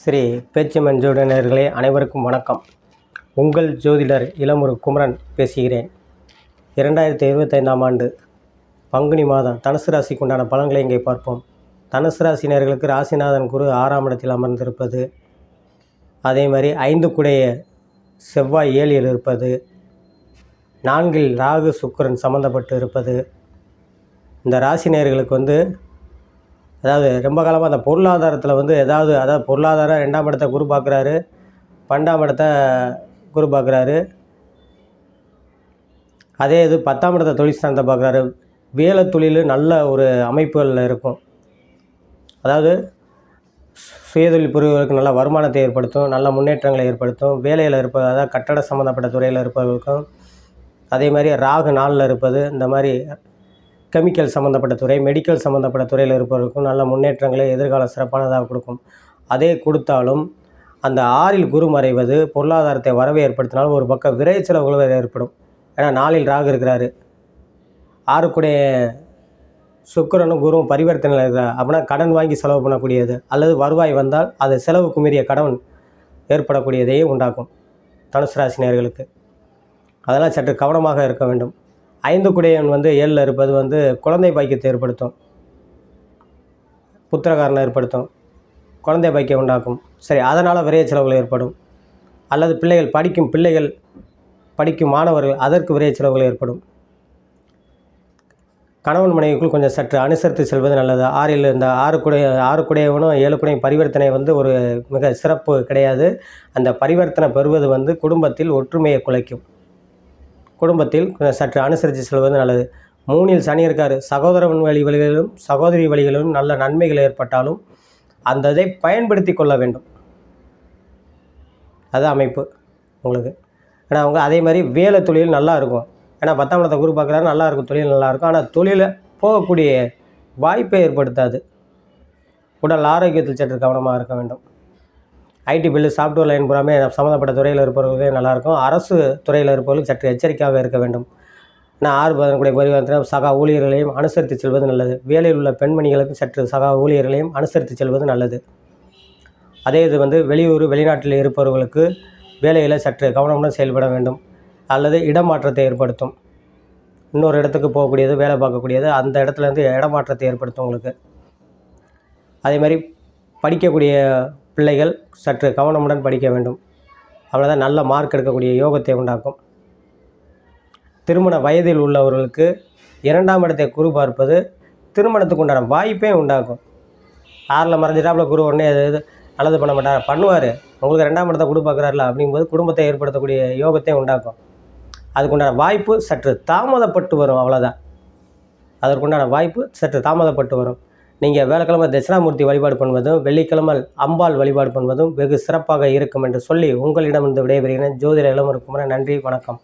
ஸ்ரீ பேச்சுமன் ஜோதிடர்களே அனைவருக்கும் வணக்கம். உங்கள் ஜோதிடர் இளமுரு குமரன் பேசுகிறேன். இரண்டாயிரத்தி இருபத்தைந்தாம் ஆண்டு பங்குனி மாதம் தனுசு ராசிக்கு உண்டான பலன்களை இங்கே பார்ப்போம். தனுசு ராசினியர்களுக்கு ராசிநாதன் குரு ஆறாம் இடத்தில் அமர்ந்திருப்பது அதே மாதிரி ஐந்து குடைய செவ்வாய் ஏழில் இருப்பது நான்கில் ராகு சுக்கிரன் சம்மந்தப்பட்டு இருப்பது. இந்த ராசினியர்களுக்கு வந்து அதாவது ரொம்ப காலமாக அந்த பொருளாதாரத்தில் வந்து ஏதாவது அதாவது பொருளாதாரம் ரெண்டாம் இடத்த குரு பார்க்குறாரு பன்னெண்டாம் இடத்த குரு பார்க்குறாரு. அதே இது பத்தாம் இடத்த தொழில் ஸ்தானத்தை பார்க்குறாரு. வேலை தொழில் நல்ல ஒரு அமைப்புகளில் இருக்கும். அதாவது சுயதொழில் புரிவர்களுக்கு நல்ல வருமானத்தை ஏற்படுத்தும் நல்ல முன்னேற்றங்களை ஏற்படுத்தும் வேலையில் இருப்பது அதாவது கட்டட சம்மந்தப்பட்ட துறையில் இருப்பவர்களுக்கும் அதே மாதிரி ராகு நாளில் இருப்பது இந்த மாதிரி கெமிக்கல் சம்மந்தப்பட்ட துறை மெடிக்கல் சம்மந்தப்பட்ட துறையில் இருப்பவர்களுக்கும் நல்ல முன்னேற்றங்களை எதிர்காலம் சிறப்பானதாக கொடுக்கும். அதே கொடுத்தாலும் அந்த ஆறில் குரு மறைவது பொருளாதாரத்தை வரவை ஏற்படுத்தினாலும் ஒரு பக்கம் விரை செலவுகள் ஏற்படும். ஏன்னா நாளில் ராகு இருக்கிறாரு. ஆறுக்குடைய சுக்கரனும் குருவும் பரிவர்த்தனையில் இருக்கிறார். அப்படின்னா கடன் வாங்கி செலவு பண்ணக்கூடியது. அல்லது வருவாய் வந்தால் அது செலவுக்கு மீறிய கடன் ஏற்படக்கூடியதையே உண்டாக்கும் தனுசு ராசினியர்களுக்கு. அதெல்லாம் சற்று கவனமாக இருக்க வேண்டும். ஐந்து குடையன் வந்து ஏழில் இருப்பது வந்து குழந்தை பாக்கியத்தை ஏற்படுத்தும். புத்திரகாரனை ஏற்படுத்தும். குழந்தை பாக்கியம் உண்டாக்கும். சரி அதனால் விரைய செலவுகள் ஏற்படும். அல்லது பிள்ளைகள் படிக்கும் பிள்ளைகள் படிக்கும் மாணவர்கள் அதற்கு விரைய செலவுகள் ஏற்படும். கணவன் மனைவிக்குள் கொஞ்சம் சற்று அனுசரித்து செல்வது நல்லது. ஆறில் இந்த ஆறு குடைய ஆறு குடையவனும் ஏழு குடையும் பரிவர்த்தனை வந்து ஒரு மிக சிறப்பு கிடையாது. அந்த பரிவர்த்தனை பெறுவது வந்து குடும்பத்தில் ஒற்றுமையை குலைக்கும். குடும்பத்தில் சற்று அனுசரித்து செல்வது நல்லது. மூணில் சனி இருக்கார். சகோதரன் வழி வழிகளிலும் சகோதரி வழிகளிலும் நல்ல நன்மைகள் ஏற்பட்டாலும் அந்த இதை பயன்படுத்தி கொள்ள வேண்டும். அது அமைப்பு உங்களுக்கு. ஏன்னா அவங்க அதே மாதிரி வேலை தொழில் நல்லா இருக்கும். ஏன்னா பத்தாம் இடத்தை குரு பார்க்குறாரு நல்லா இருக்கும். தொழில் நல்லா இருக்கும். ஆனால் தொழிலை போகக்கூடிய வாய்ப்பை ஏற்படுத்தாது. உடல் ஆரோக்கியத்தில் சற்று கவனமாக இருக்க வேண்டும். ஐடி பில்லு சாஃப்ட்வேர் லைன் பூராமே சம்மந்தப்பட்ட துறையில் இருப்பவர்களே நல்லாயிருக்கும். அரசு துறையில் இருப்பவர்களுக்கு சற்று எச்சரிக்கையாக இருக்க வேண்டும். நான் ஆறு பதனக்கூடிய பரிவர்த்தனை சகா ஊழியர்களையும் அனுசரித்து செல்வது நல்லது. வேலையில் உள்ள பெண்மணிகளுக்கும் சற்று சகா ஊழியர்களையும் அனுசரித்து செல்வது நல்லது. அதே இது வந்து வெளியூர் வெளிநாட்டில் இருப்பவர்களுக்கு வேலையில் சற்று கவனமுடன் செயல்பட வேண்டும். அல்லது இடமாற்றத்தை ஏற்படுத்தும். இன்னொரு இடத்துக்கு போகக்கூடியது வேலை பார்க்கக்கூடியது அந்த இடத்துலேருந்து இடமாற்றத்தை ஏற்படுத்தும் உங்களுக்கு. அதே மாதிரி படிக்கக்கூடிய பிள்ளைகள் சற்று கவனமுடன் படிக்க வேண்டும். அவ்வளோதான் நல்ல மார்க் எடுக்கக்கூடிய யோகத்தை உண்டாக்கும். திருமண வயதில் உள்ளவர்களுக்கு இரண்டாம் இடத்தை குரு பார்ப்பது திருமணத்துக்கு உண்டான வாய்ப்பே உண்டாக்கும். ஆறில் மறைஞ்சிட்டாப்புல குரு உடனே அது நல்லது பண்ண மாட்டார்? பண்ணுவார். உங்களுக்கு ரெண்டாம் இடத்தை குரு பார்க்குறாருல அப்படிங்கும்போது குடும்பத்தை ஏற்படுத்தக்கூடிய யோகத்தை உண்டாக்கும். அதுக்குண்டான வாய்ப்பு சற்று தாமதப்பட்டு வரும் அவ்வளோதான் அதற்குண்டான வாய்ப்பு சற்று தாமதப்பட்டு வரும். நீங்கள் வேலைக்கிழமை தட்சிணாமூர்த்தி வழிபாடு பண்ணுவதும் வெள்ளிக்கிழமை அம்பாள் வழிபாடு பண்ணுவதும் வெகு சிறப்பாக இருக்கும் என்று சொல்லி உங்களிடமிருந்து விடைபெறுகிறேன். ஜோதிட இளமருக்குமரன் நன்றி வணக்கம்.